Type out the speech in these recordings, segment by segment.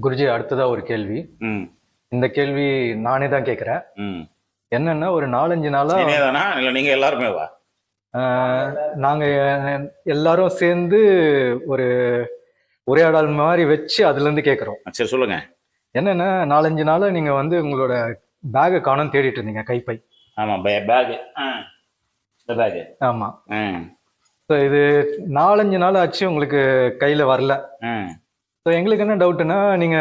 குருஜி அடுத்ததா ஒரு கேள்வி. ம். இந்த கேள்வி நானே தான் கேட்குறேன். ம். என்னன்னா ஒரு நாலஞ்சு நாளா இல்லை நீங்கள் எல்லாருமே வா. நாங்க எல்லாரும் சேர்ந்து ஒரு உரையாடல் மாதிரி வச்சு அதுல இருந்து கேட்குறோம் சரி சொல்லுங்க. என்னன்னா நாலஞ்சு நாளா நீங்க வந்து உங்களோட பேகை காணோம் தேடிட்டு இருந்தீங்க கைப்பை. ஆமாம் பே பேகு பேகு ஆமா. இது நாலஞ்சு நாள் ஆச்சு உங்களுக்கு கையில வரல. ம் ஸோ எங்களுக்கு என்ன டவுட்னா நீங்க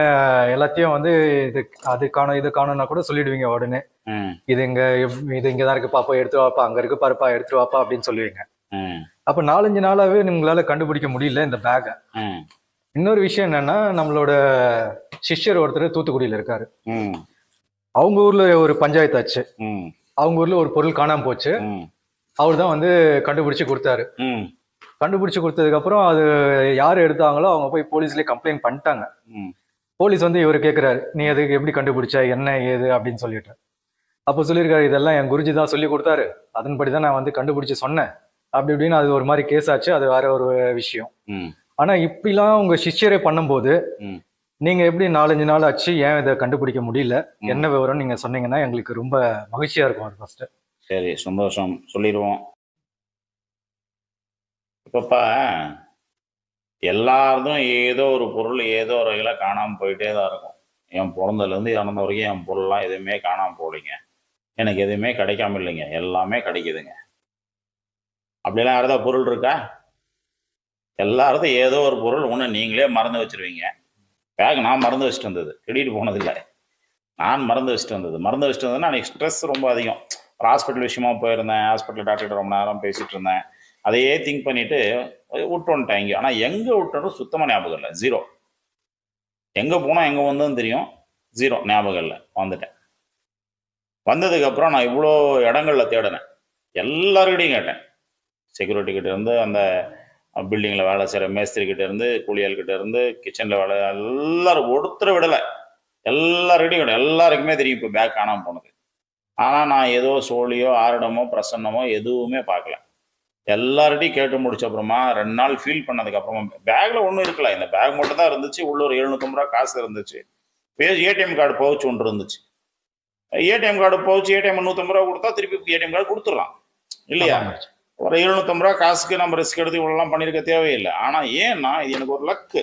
எல்லாத்தையும் வந்து இது அது காணும் இது காணும்னா கூட சொல்லிடுவீங்க உடனே. இது இங்க இது இங்க தான் இருக்கு பாப்பா எடுத்து வாப்பா அங்க இருக்கு பாருப்பா எடுத்து வாப்பா அப்படின்னு சொல்லுவீங்க. அப்ப நாலஞ்சு நாளாவே உங்களால கண்டுபிடிக்க முடியல இந்த பேக்கை ம். இன்னொரு விஷயம் என்னன்னா நம்மளோட சிஷ்யர் ஒருத்தர் தூத்துக்குடியில இருக்காரு. அவங்க ஊர்ல ஒரு பஞ்சாயத்து ஆச்சு. அவங்க ஊர்ல ஒரு பொருள் காணாம போச்சு. அவர் தான் வந்து கண்டுபிடிச்சு கொடுத்தாரு. கண்டுபிடிச்சு கொடுத்ததுக்கு அப்புறம் அது யார் எடுத்தாங்களோ அவங்க போய் போலீஸ்லயே கம்ப்ளைண்ட் பண்ணிட்டாங்க. போலீஸ் வந்து இவர் கேட்குறாரு நீ அதுக்கு எப்படி கண்டுபிடிச்ச என்ன ஏது? அப்படின்னு சொல்லிட்டு. அப்போ சொல்லியிருக்காரு இதெல்லாம் என் குருஜி தான் சொல்லி கொடுத்தாரு. அதன்படி தான் நான் வந்து கண்டுபிடிச்சு சொன்னேன். அப்படி இப்படின்னு அது ஒரு மாதிரி கேஸ் ஆச்சு. அது வேற ஒரு விஷயம். ம். ஆனா இப்படிலாம் உங்க சிஷ்யரே பண்ணும்போது ம். நீங்க எப்படி நாலஞ்சு நாள் ஆச்சு ஏன் இதை கண்டுபிடிக்க முடியல. என்ன விவரம் நீங்க சொன்னீங்கன்னா எங்களுக்கு ரொம்ப மகிழ்ச்சியா இருக்கும் அது ஃபர்ஸ்ட் சரி சந்தோஷம். சொல்லிடுவோம். இப்பப்பா எல்லாரதும் ஏதோ ஒரு பொருள் ஏதோ ஒரு வகையில் காணாமல் போயிட்டே தான் இருக்கும். என் பிறந்ததுலேருந்து இறந்த வரைக்கும் என் பொருள்லாம் எதுவுமே காணாமல் போகலைங்க. எனக்கு எதுவுமே கிடைக்காம இல்லைங்க. எல்லாமே கிடைக்குதுங்க. அப்படிலாம் யாரதா பொருள் இருக்கா? எல்லாருக்கும் ஏதோ ஒரு பொருள் ஒன்று நீங்களே மறந்து வச்சிருவீங்க. பேக் நான் மறந்து வச்சுட்டு வந்தது. கிடிட்டு போனதில்லை. நான் மறந்து வச்சுட்டு வந்தது. மறந்து வச்சுட்டு வந்ததுன்னா அன்றைக்கி ஸ்ட்ரெஸ் ரொம்ப அதிகம். ஒரு ஹாஸ்பிட்டல் விஷயமா போயிருந்தேன். ஹாஸ்பிட்டல் டாக்டர் ரொம்ப நேரம் பேசிகிட்டு இருந்தேன். அதையே திங்க் பண்ணிட்டு விட்டோன்ட்டேன் இங்கே ஆனால் எங்கே விட்டோன்னு சுத்தமாக ஞாபகம் இல்லை. ஜீரோ எங்கே போனால் எங்கே வந்ததுன்னு தெரியும். ஜீரோ ஞாபகம் இல்லை. வந்துட்டேன். வந்ததுக்கப்புறம் நான் இவ்வளோ இடங்களில் தேடினேன். எல்லாருக்கிட்டையும் கேட்டேன். செக்யூரிட்டி கிட்ட இருந்து அந்த பில்டிங்கில் வேலை செய்கிற மேஸ்திரி கிட்ட இருந்து கூலியாள் கிட்ட இருந்து கிச்சனில் வேலை எல்லாரும் ஒருத்தரை விடலை. எல்லாருக்கிட்டையும் விட எல்லாருக்குமே தெரியும் இப்போ பேக் காணாமல் போனது. ஆனால் நான் ஏதோ சோழியோ ஆரடமோ பிரசன்னமோ எதுவுமே பார்க்கல. எல்லார்ட்டையும் கேட்டு முடிச்ச அப்புறமா ரெண்டு நாள் ஃபீல் பண்ணதுக்கு அப்புறமா பேக்ல ஒன்றும் இருக்கல. இந்த பேக் மட்டும் தான் இருந்துச்சு. உள்ள ஒரு எழுநூத்தம்பது ரூபா காசு இருந்துச்சு. ஏடிஎம் கார்டு பவுச் ஒன்று இருந்துச்சு. ஏடிஎம் கார்டு பவுச் ஏடிஎம் நூற்றம்பது ரூபா கொடுத்தா திருப்பி ஏடிஎம் கார்டு கொடுத்துடலாம். இல்லையா? ஒரு எழுநூத்தம்பது ரூபா காசுக்கு நம்ம ரிஸ்க் எடுத்து இவ்வளோலாம் பண்ணியிருக்க தேவையில்லை. ஆனால் ஏன்னா இது எனக்கு ஒரு லக்கு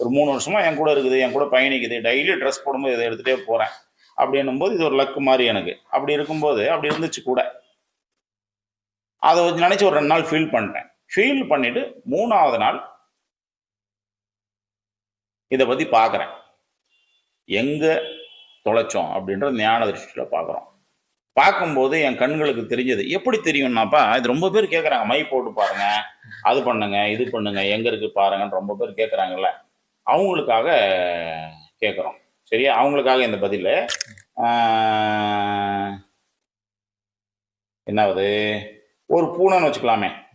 ஒரு மூணு வருஷமா என் கூட இருக்குது என் கூட பயணிக்குது. டெய்லி ட்ரெஸ் போடும்போது இதை எடுத்துகிட்டே போகிறேன் அப்படின்னும் போது இது ஒரு லக்கு மாதிரி எனக்கு. அப்படி இருக்கும்போது அப்படி இருந்துச்சு கூட. அதை வச்சு நினச்சி ஒரு ரெண்டு நாள் ஃபீல் பண்ணிட்டேன். ஃபீல் பண்ணிட்டு மூணாவது நாள் இதை பற்றி பார்க்குறேன் எங்கே தொலைச்சோம் அப்படின்ற ஞான திருஷ்டியில் பார்க்குறோம் பார்க்கும்போது என் கண்களுக்கு தெரிஞ்சது. எப்படி தெரியும்னாப்பா இது ரொம்ப பேர் கேட்குறாங்க மை போட்டு பாருங்க அது பண்ணுங்க இது பண்ணுங்க எங்க இருக்கு பாருங்கன்னு ரொம்ப பேர் கேட்குறாங்கல்ல அவங்களுக்காக கேட்குறோம் சரியா? அவங்களுக்காக இந்த பதில். என்னாவது ஒரு பூனைன்னு வச்சுக்கலாமே.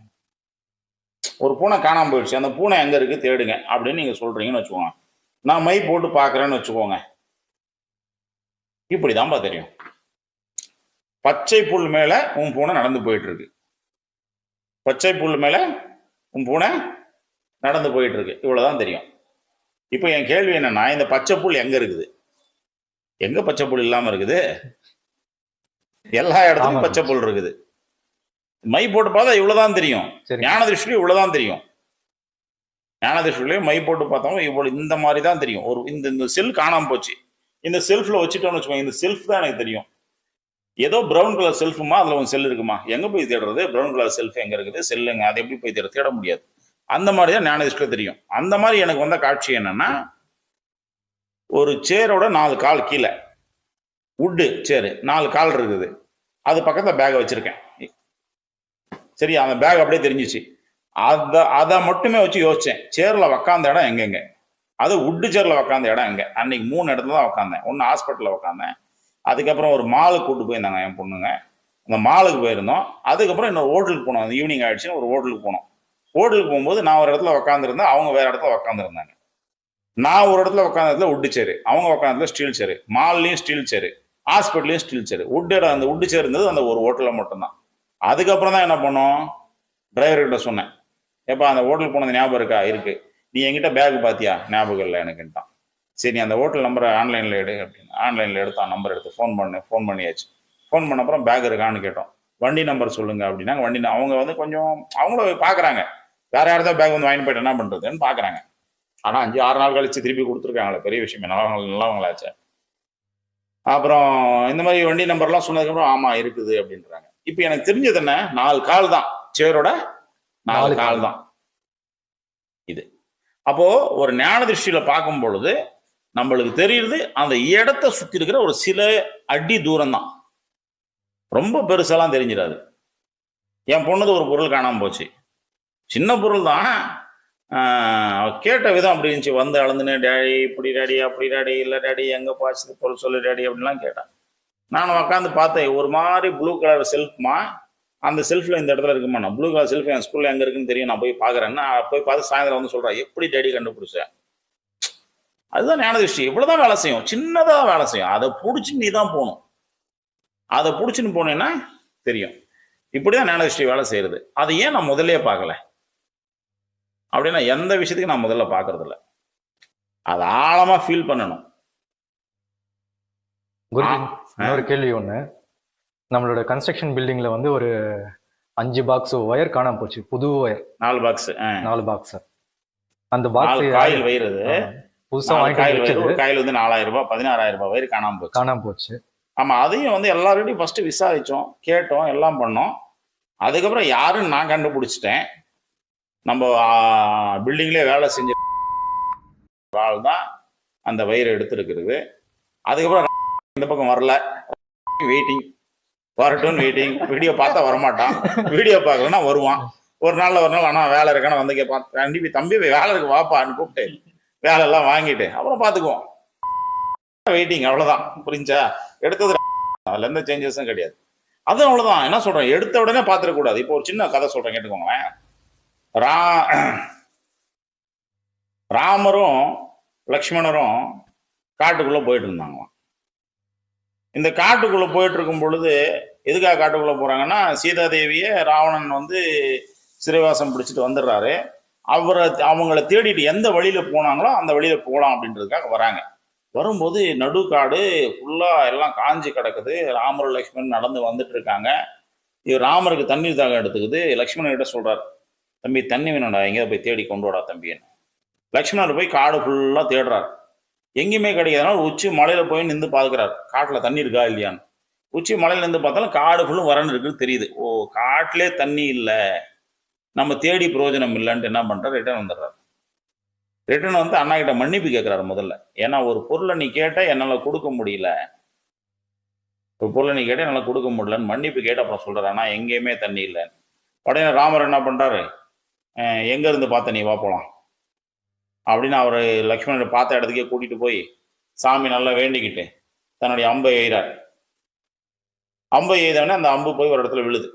ஒரு பூனை காணாம போயிடுச்சு. அந்த பூனை எங்க இருக்கு? தேடுங்க. அப்படின்னு நீங்க சொல்றீங்கன்னு வச்சுக்கோங்க. நான் மை போட்டு பார்க்கறேன்னு வச்சுக்கோங்க. இப்படிதான்ப்பா தெரியும். பச்சை புல் மேல உன் பூனை நடந்து போயிட்டு இருக்கு பச்சை புல் மேல உன் பூனை நடந்து போயிட்டு இருக்கு இவ்வளவுதான் தெரியும். இப்போ என் கேள்வி என்னன்னா இந்த பச்சை புல் எங்க இருக்குது? எங்க பச்சை புல் இல்லாம இருக்குது? எல்லா இடத்துலயும். பச்சை புல் இருக்குது. மை போட்டு பார்த்தா இவ்வளவுதான் தெரியும். ஞான திருஷ்டிலையும் இவ்வளவுதான் தெரியும். ஞான திருஷ்டிலையும் மை போட்டு பார்த்தோம் இவ்வளவு இந்த மாதிரி தான் தெரியும். ஒரு இந்த இந்த செல் காணாம போச்சு. இந்த செல்ஃப்ல வச்சுட்டோம்னு வச்சுக்கோங்க இந்த செல்ஃப் தான் எனக்கு தெரியும். ஏதோ பிரவுன் கலர் செல்ஃபுமா அதுல ஒரு செல் இருக்குமா? எங்க போய் தேடுறது? பிரவுன் கலர் செல்ஃப் எங்க இருக்குது? செல்லுங்க அதை எப்படி போய் தேட தேட முடியாது. அந்த மாதிரி தான் ஞான திருஷ்டில தெரியும். அந்த மாதிரி எனக்கு வந்த காட்சி என்னன்னா ஒரு சேரோட நாலு கால் கீழே. உட்டு சேரு நாலு கால் இருக்குது. அது பக்கத்துல பேக்கை வச்சிருக்கேன். சரி அந்த பேக் அப்படியே தெரிஞ்சிச்சு. அதை அதை மட்டுமே வச்சு யோசித்தேன் சேரில் உக்காந்த இடம் எங்கெங்க அது உட்டு சேரில் உக்காந்த இடம் எங்கே? அன்னைக்கு மூணு இடத்துல தான் உக்காந்தேன். ஒன்று ஹாஸ்பிட்டலில் உக்காந்தேன். அதுக்கப்புறம் ஒரு மாலுக்கு கூப்பிட்டு போயிருந்தாங்க என் பொண்ணுங்க. அந்த மாலுக்கு போயிருந்தோம். அதுக்கப்புறம் இன்னொரு ஹோட்டலுக்கு போனோம். அந்த ஈவினிங் ஆயிடுச்சுன்னு ஒரு ஹோட்டலுக்கு போனோம். ஹோட்டலுக்கு போகும்போது நான் ஒரு இடத்துல உக்காந்துருந்தேன். அவங்க வேறு இடத்துல உக்காந்துருந்தாங்க. நான் ஒரு இடத்துல உட்காந்ததுல உட்டு சேரு அவங்க உட்காந்ததுல ஸ்டீல் சேரு மால்லையும் ஸ்டீல் சேரு ஹாஸ்பிட்டல்லையும் ஸ்டீல் சேரு உட் இடம் அந்த உட்டு சேர் இருந்தது அந்த ஒரு ஹோட்டலில் மட்டும்தான். அதுக்கப்புறம் தான் என்ன பண்ணோம்? டிரைவர்கிட்ட சொன்னேன். ஏப்பா அந்த ஹோட்டல் போனது ஞாபகம் இருக்கா? இருக்கு. நீ என்கிட்ட பேக் பார்த்தியா ஞாபகம் இல்லை எனக்குன்ட்டான். சரி நீ அந்த ஹோட்டல் நம்பரை ஆன்லைனில் எடு அப்படின்னு. ஆன்லைனில் எடுத்தான் நம்பர் எடுத்து ஃபோன் பண்ணு ஃபோன் பண்ணியாச்சு. ஃபோன் பண்ண அப்புறம் பேக் இருக்கான்னு கேட்டோம். வண்டி நம்பர் சொல்லுங்க அப்படின்னா வண்டி அவங்க வந்து கொஞ்சம் அவங்களும் பார்க்குறாங்க வேற யார் தான் பேக் வந்து வாங்கி போயிட்டு என்ன பண்ணுறதுன்னு பார்க்குறாங்க ஆனால் அஞ்சு ஆறு நாள் கழிச்சு திருப்பி கொடுத்துருக்காங்களே பெரிய விஷயமே. நல்லவங்க நல்லவங்களாச்சே அப்புறம் இந்த மாதிரி வண்டி நம்பர்லாம் சொன்னதுக்கப்புறம் ஆமாம் இருக்குது அப்படின்றாங்க. இப்போ எனக்கு தெரிஞ்சது என்ன? நாலு கால் தான். சேரோட நாலு கால் தான். இது. அப்போ ஒரு ஞான திருஷ்டியில பார்க்கும் பொழுது நம்மளுக்கு தெரியுது அந்த இடத்த சுத்தி இருக்கிற ஒரு சில அடி தூரம் தான். ரொம்ப பெருசெல்லாம் தெரிஞ்சிடாது. என் பொண்ணுது ஒரு பொருள் காணாம போச்சு. சின்ன பொருள் தான். கேட்ட விதம் அப்படி இருந்துச்சு. வந்து அளந்துன்னு டேடி இப்படி டேடி அப்படி டேடி இல்லை டேடி எங்க பாச்சு? பொருள் சொல்லு டேடி அப்படின்லாம் கேட்டான். நான் உட்காந்து பார்த்தேன் ஒரு மாதிரி ப்ளூ கலர் செல்ஃப்மா அந்த செல்ஃபில் இந்த இடத்துல இருக்குமா? நான் ப்ளூ கலர் செல்ஃப் என் ஸ்கூலில் எங்கே இருக்குன்னு தெரியும் நான் போய் பார்க்கறேன். நான் போய் பார்த்து சாயந்தரம் வந்து சொல்றேன் எப்படி டேடி கண்டுபிடிச்சேன் அதுதான் ஞானதிஷ்டி. இவ்வளோதான் வேலை செய்யும். சின்னதாக வேலை செய்யும். அதை பிடிச்சி நீ தான் போகணும். அதை பிடிச்சின்னு போனேன்னா தெரியும். இப்படி தான் ஞானதிஷ்டி வேலை செய்யறது. அதை ஏன் நான் முதல்ல பார்க்கல? அப்படின்னா எந்த விஷயத்துக்கு நான் முதல்ல பார்க்கறதில்ல. அதை ஆழமாக ஃபீல் பண்ணணும். இன்னொரு கேள்வி ஒண்ணு. நம்மளோட கன்ஸ்ட்ரக்ஷன் பில்டிங்ல வந்து ஒரு அஞ்சு பாக்ஸ் ஒயர் காணாம போச்சு. புது ஒயர் நாலு பாக்ஸ் நாலு பாக்ஸ் அந்த பாக்ஸ் காயில் புதுசா வயிறு வச்சது. ஒரு காயில் வந்து நாலாயிரம் ரூபாய் பதினாறாயிரம் ரூபாய் வயிறு காணாம போச்சு. காணாம போச்சு. ஆமா அதையும் வந்து எல்லார்கிட்டையும் ஃபர்ஸ்ட் விசாரிச்சோம் கேட்டோம் எல்லாம் பண்ணோம். அதுக்கப்புறம் யாருன்னு நான் கண்டுபிடிச்சிட்டேன். நம்ம பில்டிங்லேயே வேலை செஞ்ச ஆள் தான் அந்த வயிறு எடுத்துருக்கிறது. அதுக்கப்புறம் இந்த பக்கம் வரல. வெயிட்டிங் வரட்டும் வெயிட்டிங் வீடியோ பார்த்தா வரமாட்டான். வீடியோ பார்க்கலன்னா வருவான். ஒரு நாள்ல ஒரு நாள் ஆனால் வேலை இருக்கான வந்து கேட்பான் கண்டிப்பா தம்பி வேலை இருக்கு வாப்பான்னு கூப்பிட்டு வேலை எல்லாம் வாங்கிட்டு அப்புறம் பார்த்துக்குவோம். வெயிட்டிங் அவ்வளவுதான். புரிஞ்சா? எடுத்தது அதுல எந்த சேஞ்சஸும் கிடையாது. அது அவ்வளோதான் என்ன சொல்றேன்? எடுத்த உடனே பார்த்துடக்கூடாது இப்போ ஒரு சின்ன கதை சொல்றேன் கேட்டுக்கோங்களேன். ரா ராமரும் லக்ஷ்மணரும் காட்டுக்குள்ள போயிட்டு இருந்தாங்களாம். இந்த காட்டுக்குள்ள போயிட்டு இருக்கும் பொழுது எதுக்காக காட்டுக்குள்ள போறாங்கன்னா சீதாதேவியை ராவணன் வந்து சிறைவாசம் பிடிச்சிட்டு வந்துடுறாரு. அவரை அவங்கள தேடிட்டு எந்த வழியில போனாங்களோ அந்த வழியில போகலாம் அப்படின்றதுக்காக வராங்க. வரும்போது நடுக்காடு ஃபுல்லா எல்லாம் காஞ்சி கிடக்குது. ராமர் லக்ஷ்மணன் நடந்து வந்துட்டு இருக்காங்க இவர் ராமருக்கு தண்ணீர் தாகம் எடுத்துக்குது. லக்ஷ்மணன் கிட்ட சொல்றாரு தம்பி தண்ணி வேணும்டா எங்கேயாவது போய் தேடி கொண்டு வாடா தம்பின்னு லக்ஷ்மணர் போய் காடு ஃபுல்லாக தேடுறாரு. எங்கேயுமே கிடைக்காதனால உச்சி மலையில போய் நின்று பார்க்குறாரு காட்டில் தண்ணி இருக்கா இல்லையான்னு. உச்சி மலையில நின்று பார்த்தாலும் காடு ஃபுல்லும் வரன்னு இருக்குன்னு தெரியுது. ஓ காட்டிலே தண்ணி இல்லை. நம்ம தேடி பிரயோஜனம் இல்லைன்ட்டு என்ன பண்றாரு? ரிட்டர்ன் வந்துடுறாரு. ரிட்டர்ன் வந்து அண்ணா கிட்ட மன்னிப்பு கேட்குறாரு முதல்ல. ஏன்னா ஒரு பொருளை நீ கேட்டால் என்னால் கொடுக்க முடியல. ஒரு பொருளை நீ கேட்டால் என்னால் கொடுக்க முடியலன்னு மன்னிப்பு கேட்டு அப்புறம் சொல்கிறார் ஆனால் எங்கேயுமே தண்ணி இல்லை உடனே ராமர் என்ன பண்ணுறாரு எங்கேருந்து பார்த்த நீ? வா போகலாம் அப்படின்னு அவர் லக்ஷ்மணனை பார்த்த இடத்துக்கே கூட்டிட்டு போய் சாமி நல்லா வேண்டிக்கிட்டு தன்னுடைய அம்பை எய்கிறார் அம்பை எய்தவனே அந்த அம்பு போய் ஒரு இடத்துல விழுது.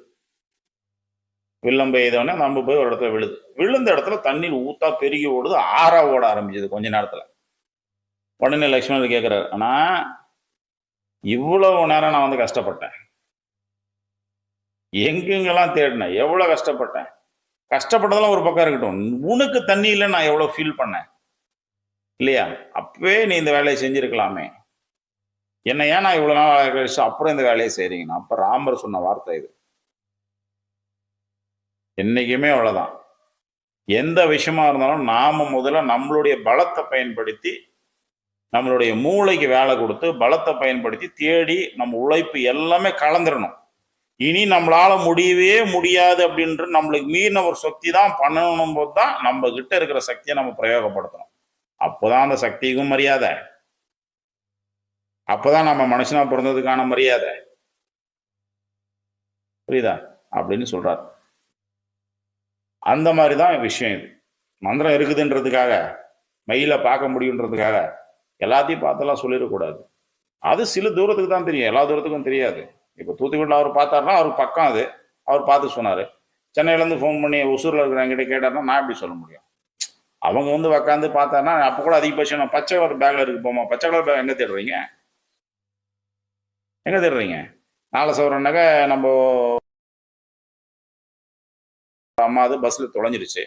வில்லம்பை எய்தவனே அந்த அம்பு போய் ஒரு இடத்துல விழுது. விழுந்த இடத்துல தண்ணீர் ஊத்தா பெருகி ஓடுது ஆறா ஓட ஆரம்பிச்சது கொஞ்ச நேரத்துல. உடனே லக்ஷ்மணர் கேட்கிறாரு ஆனா இவ்வளவு நேரம் நான் வந்து கஷ்டப்பட்டேன். எங்கெங்கெல்லாம் தேடினேன்? எவ்வளவு கஷ்டப்பட்டேன்? கஷ்டப்பட்டதெல்லாம் ஒரு பக்கம் இருக்கட்டும். உனக்கு தண்ணி இல்லை நான் எவ்வளோ ஃபீல் பண்ணேன்? இல்லையா? அப்பவே நீ இந்த வேலையை செஞ்சிருக்கலாமே. என்ன ஏன் நான் இவ்வளோ நாள் கழிச்சு அப்புறம் இந்த வேலையை செய்கிறீங்கன்னா அப்போ ராமர் சொன்ன வார்த்தை இது. என்றைக்குமே அவ்வளோதான் எந்த விஷயமா இருந்தாலும் நாம முதல்ல நம்மளுடைய பலத்தை பயன்படுத்தி நம்மளுடைய மூளைக்கு வேலை கொடுத்து பலத்தை பயன்படுத்தி தேடி நம்ம உழைப்பு எல்லாமே கலந்துடணும் இனி நம்மளால முடியவே முடியாது அப்படின்ற நம்மளுக்கு மீறின ஒரு சக்தி தான் பண்ணணும் போது தான் நம்ம கிட்ட இருக்கிற சக்தியை நம்ம பிரயோகப்படுத்தணும். அப்போதான் அந்த சக்திக்கும் மரியாதை. அப்பதான் நம்ம மனுஷனா பிறந்ததுக்கான மரியாதை. புரியுதா? அப்படின்னு சொல்றாரு. அந்த மாதிரி தான் விஷயம் இது. மந்திரம் இருக்குதுன்றதுக்காக மயில பார்க்க முடியுன்றதுக்காக எல்லாத்தையும் பார்த்தெல்லாம் சொல்லிடக்கூடாது. அது சில தூரத்துக்கு தான் தெரியும். எல்லா தூரத்துக்கும் தெரியாது. இப்போ தூத்துக்குடியில் அவர் பார்த்தாருன்னா அவர் பக்கம் அது. அவர் பார்த்து சொன்னார். சென்னையிலேருந்து ஃபோன் பண்ணி ஒசூரில் இருக்கிறவங்கிட்ட கேட்டார்னா நான் எப்படி சொல்ல முடியும்? அவங்க வந்து உக்காந்து பார்த்தாருன்னா அப்போ கூட அதிகபட்சம் நான் பச்சை கலர் பேக்கில் இருக்கு போமா பச்சை கலர் பேக் எங்கே தேடுறீங்க? எங்கே தேடுறீங்க? நாலு சவரன்னாக்க நம்ம அம்மா அது பஸ்ஸில் தொலைஞ்சிருச்சு.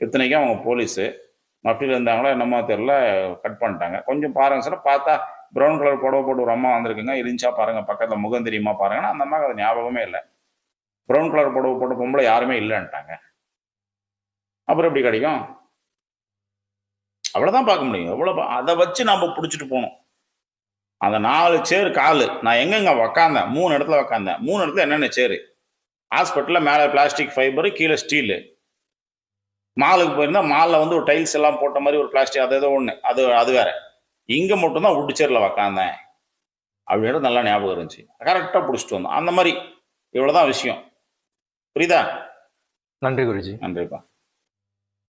இத்தனைக்கும் அவங்க போலீஸு மஃப்டியில் இருந்தாங்களோ என்னமோ தெரில கட் பண்ணிட்டாங்க. கொஞ்சம் பாருங்க சார் பார்த்தா ப்ரௌன் கலர் புடவை போட்டு ஒரு அம்மா வந்திருக்குங்க. இருந்துச்சா பாருங்க. பக்கத்தில் முகம் தெரியுமா பாருங்கன்னா அந்த அம்மாவுக்கு அது ஞாபகமே இல்லை. ப்ரௌன் கலர் புடவை போட்ட பொம்பளை யாருமே இல்லைன்ட்டாங்க. அப்புறம் எப்படி கிடைக்கும்? அவ்வளோதான் பார்க்க முடியும். எவ்வளோ அதை வச்சு நம்ம பிடிச்சிட்டு போகணும். அந்த நாலு சேர் காலு. நான் எங்கெங்க உக்காந்தேன்? மூணு இடத்துல உக்காந்தேன். மூணு இடத்துல என்னென்ன சேரு ஹாஸ்பிட்டலில் மேலே பிளாஸ்டிக் ஃபைபரு கீழே ஸ்டீலு மாலுக்கு போயிருந்தா மாலில் வந்து ஒரு டைல்ஸ் எல்லாம் போட்ட மாதிரி ஒரு பிளாஸ்டிக் அது ஏதோ ஒன்று அது அது வேற. இங்கே மட்டும்தான் உட்டு சேரில் உக்காந்தேன். அப்படின்றது நல்லா ஞாபகம் இருந்துச்சு. கரெக்டாக பிடிச்சிட்டு வந்தோம். அந்த மாதிரி இவ்வளோதான் விஷயம். புரியுதா? நன்றி குருஜி. நன்றிப்பா.